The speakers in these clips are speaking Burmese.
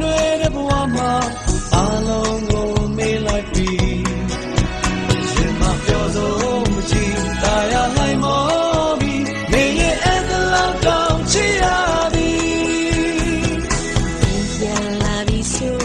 နွေတဲ့ဘဝမှာအလုံးကိုမေးလိုက်ပြီရှင်မပြောဆုံးမကြည့်တာရလိုက်မောပြီမေးရဲ့အဲ့ဒါလောက်တောင်ချရသည်ပြန်လာပြီဆို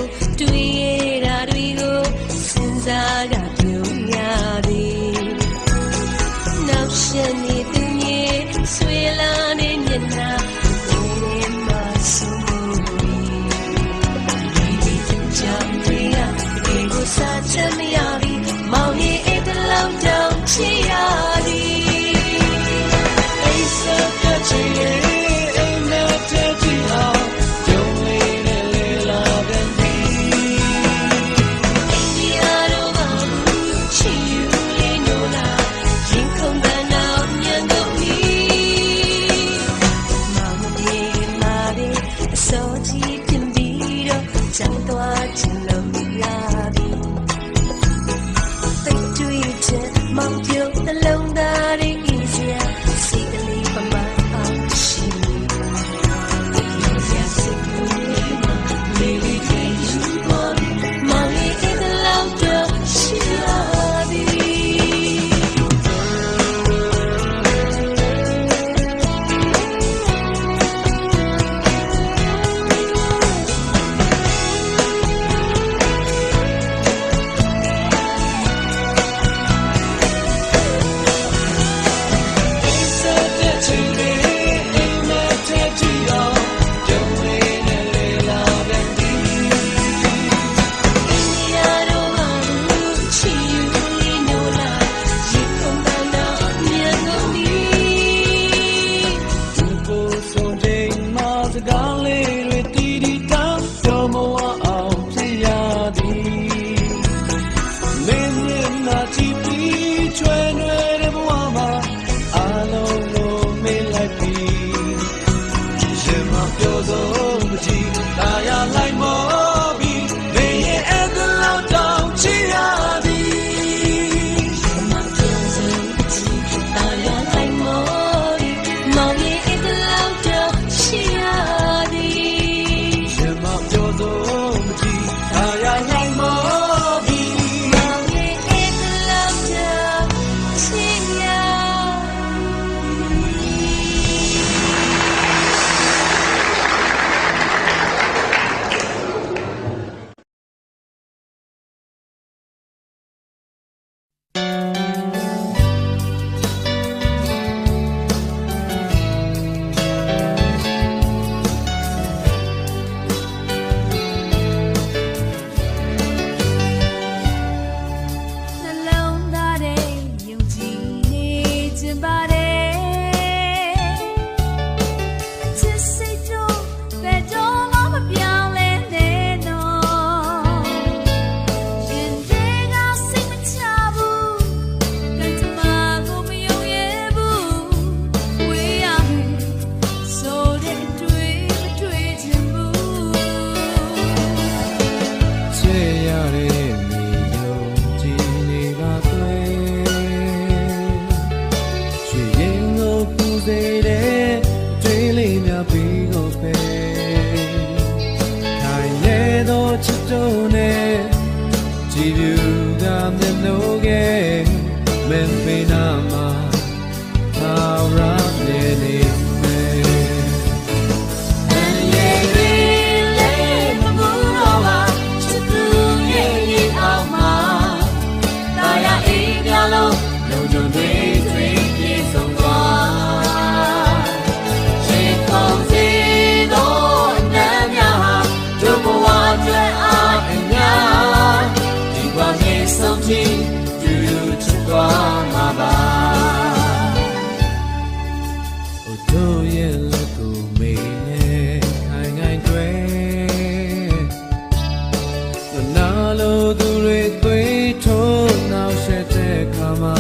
သူတွေသွေးထိုးနောက်ဆက်တဲ့ခါမှာ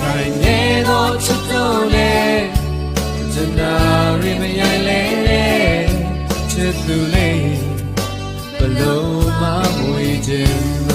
ခိုင်နေသောချစ်တော်နဲ့စံနာရိမရိုင်လဲချစ်သူလေးဘလို့မမွေခြင်း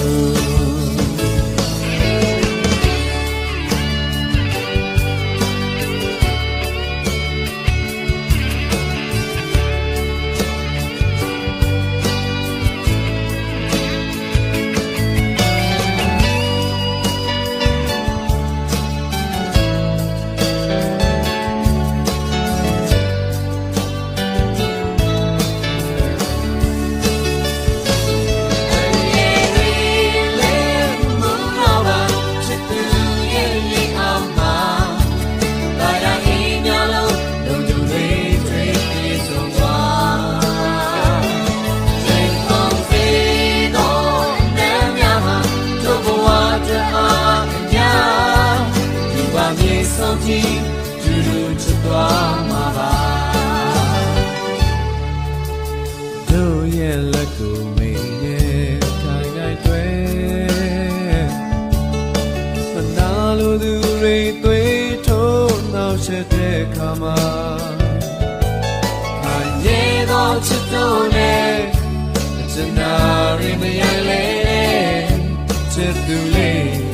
မှာခံရသောချစ်တော်နဲ့အစ်နာရင်းမရလဲချစ်သူလေး